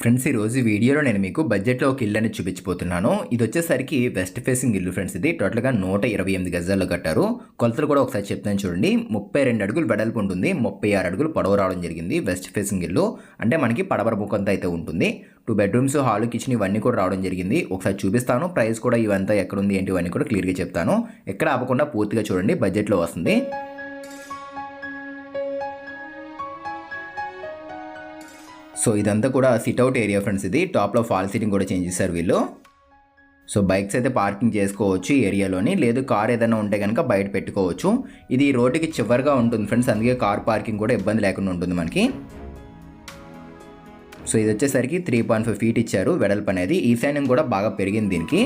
Friends ఈ రోజు వీడియోలో నేను మీకు బడ్జెట్లో ఒక ఇల్లు అనేది చూపించిపోతున్నాను ఇది వచ్చేసరికి వెస్ట్ ఫేసింగ్ ఇల్లు ఫ్రెండ్స్ ఇది. టోటల్గా నూట ఇరవై ఎనిమిది గజాల్లో కట్టారు. కొలతలు కూడా ఒకసారి చెప్తాను చూడండి. ముప్పై రెండు అడుగులు వెడల్పు ఉంటుంది. ముప్పై ఆరు అడుగులు పొడవు రావడం జరిగింది వెస్ట్ ఫేసింగ్ ఇల్లు. అంటే మనకి పడవర ముఖంతో అయితే ఉంటుంది. టూ బెడ్రూమ్స్ హాల్ కిచెన్ ఇవన్నీ కూడా రావడం జరిగింది. ఒకసారి చూపిస్తాను. ప్రైస్ కూడా ఇవంతా ఎక్కడ ఉంది ఏంటి ఇవన్నీ కూడా క్లియర్గా చెప్తాను. ఎక్కడ ఆపకుండా పూర్తిగా చూడండి. బడ్జెట్లో వస్తుంది. సో ఇదంతా కూడా సిట్అవుట్ ఏరియా ఫ్రెండ్స్ ఇది టాప్లో ఫాల్ సీటింగ్ కూడా చేంజ్ చేశారు వీళ్ళు. సో బైక్స్ అయితే పార్కింగ్ చేసుకోవచ్చు ఈ ఏరియాలోని లేదు కార్ ఏదైనా ఉంటే కనుక బయట పెట్టుకోవచ్చు. ఇది రోడ్డుకి చివరిగా ఉంటుంది ఫ్రెండ్స్ అందుకే కార్ పార్కింగ్ కూడా ఇబ్బంది లేకుండా ఉంటుంది మనకి. సో ఇది వచ్చేసరికి త్రీ పాయింట్ ఫైవ్ ఫీట్ ఇచ్చారు వెడల్పు అనేది. ఈశాన్యం కూడా బాగా పెరిగింది దీనికి.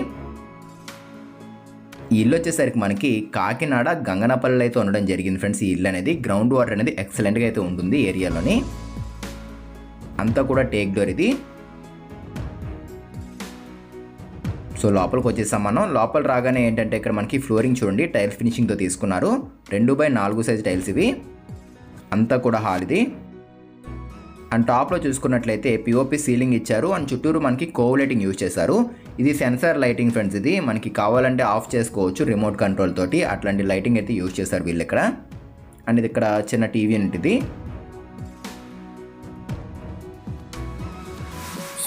ఈ ఇల్లు వచ్చేసరికి మనకి కాకినాడ గంగనపల్లిలో అయితే ఉండడం జరిగింది ఫ్రెండ్స్ ఈ ఇల్లు అనేది గ్రౌండ్ వాటర్ అనేది ఎక్సలెంట్గా అయితే ఉంటుంది ఏరియాలోని అంతా కూడా టేక్ డోర్ ఇది. సో లోపలికి వచ్చేసాం మనం. లోపల రాగానే ఏంటంటే ఇక్కడ మనకి ఫ్లోరింగ్ చూడండి టైల్స్ ఫినిషింగ్తో తీసుకున్నారు. రెండు బై నాలుగు సైజ్ టైల్స్ ఇవి. అంతా కూడా హాల్ ఇది. అండ్ టాప్లో చూసుకున్నట్లయితే పిఓపి సీలింగ్ ఇచ్చారు. అండ్ చుట్టూరు మనకి కోవ్ లైటింగ్ యూజ్ చేశారు. ఇది సెన్సార్ లైటింగ్ ఫ్రెండ్స్ ఇది. మనకి కావాలంటే ఆఫ్ చేసుకోవచ్చు రిమోట్ కంట్రోల్ తోటి. అట్లాంటి లైటింగ్ అయితే యూజ్ చేశారు వీళ్ళు ఇక్కడ. అండ్ ఇది ఇక్కడ చిన్న టీవీ ఉంటుంది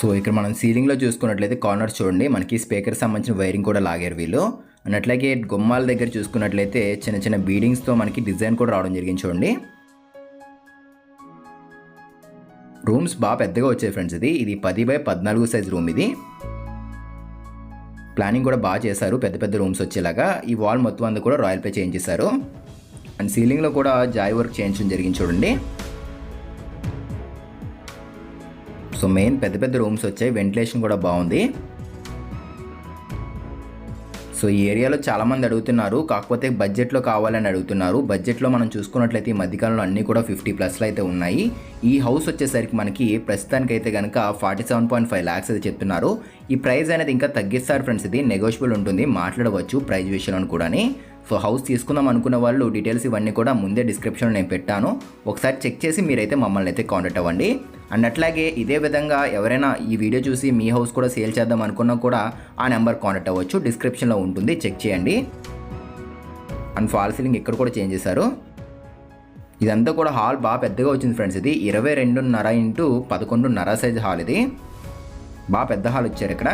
సో ఇక్కడ మనం సీలింగ్లో చూసుకున్నట్లయితే కార్నర్ చూడండి. మనకి స్పీకర్ సంబంధించిన వైరింగ్ కూడా లాగారు వీళ్ళు. అండ్ అట్లాగే గుమ్మాల దగ్గర చూసుకున్నట్లయితే చిన్న చిన్న బీడింగ్స్తో మనకి డిజైన్ కూడా రావడం జరిగింది చూడండి. రూమ్స్ బాగా పెద్దగా వచ్చాయి ఫ్రెండ్స్ ఇది. ఇది పది బై పద్నాలుగు సైజ్ రూమ్ ఇది. ప్లానింగ్ కూడా బాగా చేశారు. పెద్ద పెద్ద రూమ్స్ వచ్చేలాగా. ఈ వాల్ మొత్తం అంతా కూడా రాయల్ పే చేంజ్ చేశారు అండ్ సీలింగ్లో కూడా జాయ్ వర్క్ చేయించడం జరిగింది చూడండి. సో మెయిన్ పెద్ద పెద్ద రూమ్స్ వచ్చాయి. వెంటిలేషన్ కూడా బాగుంది. సో ఈ ఏరియాలో చాలామంది అడుగుతున్నారు. కాకపోతే బడ్జెట్లో కావాలని అడుగుతున్నారు. బడ్జెట్లో మనం చూసుకున్నట్లయితే ఈ మధ్యకాలంలో అన్నీ కూడా ఫిఫ్టీ ప్లస్లో అయితే ఉన్నాయి. ఈ హౌస్ వచ్చేసరికి మనకి ప్రస్తుతానికైతే కనుక forty seven point five lakhs అయితే చెప్తున్నారు. ఈ ప్రైస్ అనేది ఇంకా తగ్గిస్తారు ఫ్రెండ్స్ ఇది నెగోషియబుల్ ఉంటుంది. మాట్లాడవచ్చు ప్రైజ్ విషయంలో కూడా సో హౌస్ తీసుకుందాం అనుకున్న వాళ్ళు డీటెయిల్స్ ఇవన్నీ కూడా ముందే డిస్క్రిప్షన్లో నేను పెట్టాను. ఒకసారి చెక్ చేసి మీరైతే మమ్మల్ని అయితే కాంటాక్ట్ అవ్వండి. అండ్ అట్లాగే ఇదే విధంగా ఎవరైనా ఈ వీడియో చూసి మీ హౌస్ కూడా సేల్ చేద్దాం అనుకున్నా కూడా ఆ నెంబర్ కాంటాక్ట్ అవ్వచ్చు. డిస్క్రిప్షన్లో ఉంటుంది. చెక్ చేయండి. అండ్ ఫాల్ సీలింగ్ ఇక్కడ కూడా చేంజ్ చేశారు. ఇదంతా కూడా హాల్ బాగా పెద్దగా వచ్చింది ఫ్రెండ్స్ ఇది. ఇరవై రెండున్నర ఇంటూ పదకొండున్నర సైజ్ హాల్ ఇది. బాగా పెద్ద హాల్ వచ్చారు ఇక్కడ.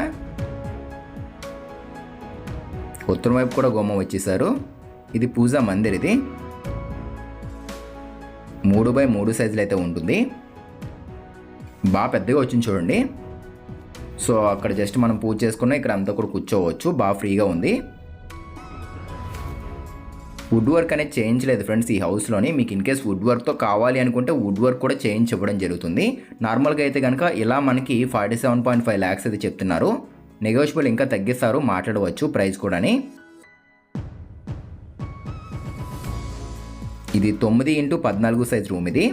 ఉత్తరం వైపు కూడా గుమ్మం వచ్చేసారు. ఇది పూజా మందిర్ ఇది. మూడు బై మూడు సైజులు అయితే ఉంటుంది. బాగా పెద్దగా వచ్చింది చూడండి. సో అక్కడ జస్ట్ మనం పూజ చేసుకున్న ఇక్కడ అంతా కూడా కూర్చోవచ్చు. బాగా ఫ్రీగా ఉంది. వుడ్ వర్క్ అనేది చేయించలేదు ఫ్రెండ్స్ ఈ హౌస్లోని మీకు ఇన్ కేస్ వుడ్ వర్క్తో కావాలి అనుకుంటే వుడ్ వర్క్ కూడా చేయించి జరుగుతుంది. నార్మల్గా అయితే కనుక ఇలా మనకి forty seven point five lakhs అయితే చెప్తున్నారు. నెగోషియబుల్ ఇంకా తగ్గిస్తారు మాట్లాడవచ్చు ప్రైస్ కూడాని. ఇది తొమ్మిది ఇంటూ పద్నాలుగు సైజ్ రూమ్ ఇది.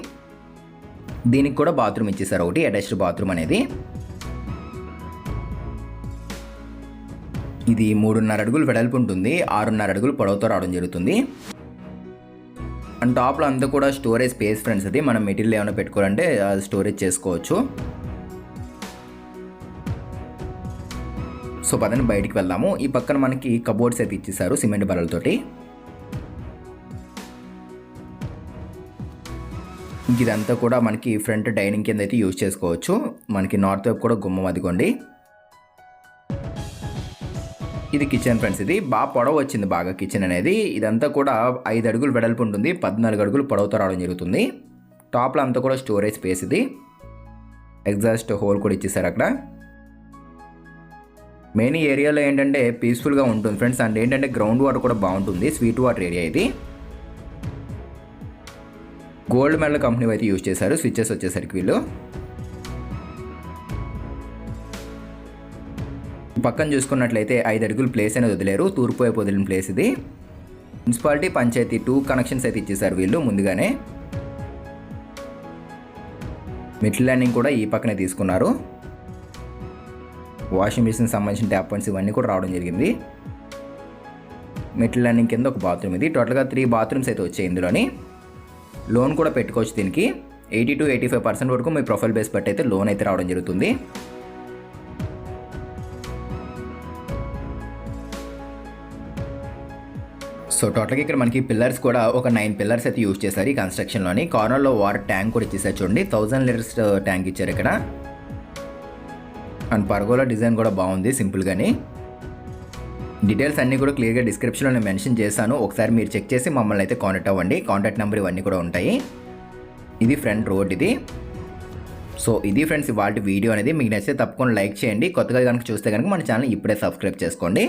దీనికి కూడా బాత్రూమ్ ఇచ్చేసారు ఒకటి అటాచ్డ్ బాత్రూమ్ అనేది. ఇది మూడున్నర అడుగులు వెడల్పు ఉంటుంది ఆరున్నర అడుగులు పొడవుతో రావడం జరుగుతుంది. అండ్ టాప్లో అంతా కూడా స్టోరేజ్ స్పేస్ ఫ్రెండ్స్ అది మనం మెటీరియల్ ఏమైనా పెట్టుకోవాలంటే స్టోరేజ్ చేసుకోవచ్చు. సో పదని బయటికి వెళ్దాము. ఈ పక్కన మనకి కబోర్డ్స్ అయితే ఇచ్చేసారు సిమెంట్ బరలతోటి. ఇదంతా కూడా మనకి ఫ్రంట్ డైనింగ్ కింద అయితే యూజ్ చేసుకోవచ్చు. మనకి నార్త్ వైపు కూడా గుమ్మం అదిగోండి. ఇది కిచెన్ ఫ్రెండ్స్ ఇది. బాగా పొడవు వచ్చింది బాగా కిచెన్ అనేది. ఇదంతా కూడా ఐదు అడుగులు వెడల్పు ఉంటుంది. పద్నాలుగు అడుగులు పొడవుతో రావడం జరుగుతుంది. టాప్లో అంతా కూడా స్టోరేజ్ స్పేస్ ఇది. ఎగ్జాస్ట్ హోల్ కూడా ఇచ్చేసారు అక్కడ. మెయిన్ ఏరియాలో ఏంటంటే పీస్ఫుల్గా ఉంటుంది ఫ్రెండ్స్. అండ్ ఏంటంటే గ్రౌండ్ వాటర్ కూడా బాగుంటుంది. స్వీట్ వాటర్ ఏరియా ఇది. గోల్డ్ మెడల్ కంపెనీ అయితే యూజ్ చేశారు. స్విచ్చెస్ వచ్చేసరికి వీళ్ళు. పక్కన చూసుకున్నట్లయితే ఐదు అడుగులు ప్లేస్ అనేది వదిలేరు. తూర్పు వైపు వదిలిన ప్లేస్ ఇది. మున్సిపాలిటీ పంచాయతీ టూ కనెక్షన్స్ అయితే ఇచ్చేసారు వీళ్ళు ముందుగానే. మిడ్ ల్యాండింగ్ కూడా ఈ పక్కనే తీసుకున్నారు. వాషింగ్ మిషన్ సంబంధించిన ట్యాప్ పాయింట్స్ ఇవన్నీ కూడా రావడం జరిగింది. మెట్ల ల్యాండింగ్ కింద ఒక బాత్రూమ్ ఇది. టోటల్గా త్రీ బాత్రూమ్స్ అయితే వచ్చాయి ఇందులోని. లోన్ కూడా పెట్టుకోవచ్చు దీనికి. Eighty to eighty five percent వరకు మీ ప్రొఫైల్ బేస్ బట్టి అయితే లోన్ అయితే రావడం జరుగుతుంది. సో టోటల్గా ఇక్కడ మనకి పిల్లర్స్ కూడా ఒక నైన్ పిల్లర్స్ అయితే యూజ్ చేశారు ఈ కన్స్ట్రక్షన్లోని. కార్నర్లో వాటర్ ట్యాంక్ కూడా ఇచ్చేసారు చూడండి. థౌజండ్ లీటర్స్ ట్యాంక్ ఇచ్చారు ఇక్కడ. అండ్ పర్గోలా డిజైన్ కూడా బాగుంది సింపుల్గాని డీటెయిల్స్ అన్నీ కూడా క్లియర్గా డిస్క్రిప్షన్లో నేను మెన్షన్ చేశాను. ఒకసారి మీరు చెక్ చేసి మమ్మల్ని అయితే కాంటాక్ట్ అవ్వండి. కాంటాక్ట్ నెంబర్ ఇవన్నీ కూడా ఉంటాయి. ఇది ఫ్రంట్ రోడ్ ఇది. సో ఇది ఫ్రెండ్స్ ఇవాళ వీడియో అనేది. మీకు నచ్చితే తప్పకుండా లైక్ చేయండి. కొత్తగా కనుక చూస్తే కనుక మన ఛానల్ ఇప్పుడే సబ్స్క్రైబ్ చేసుకోండి.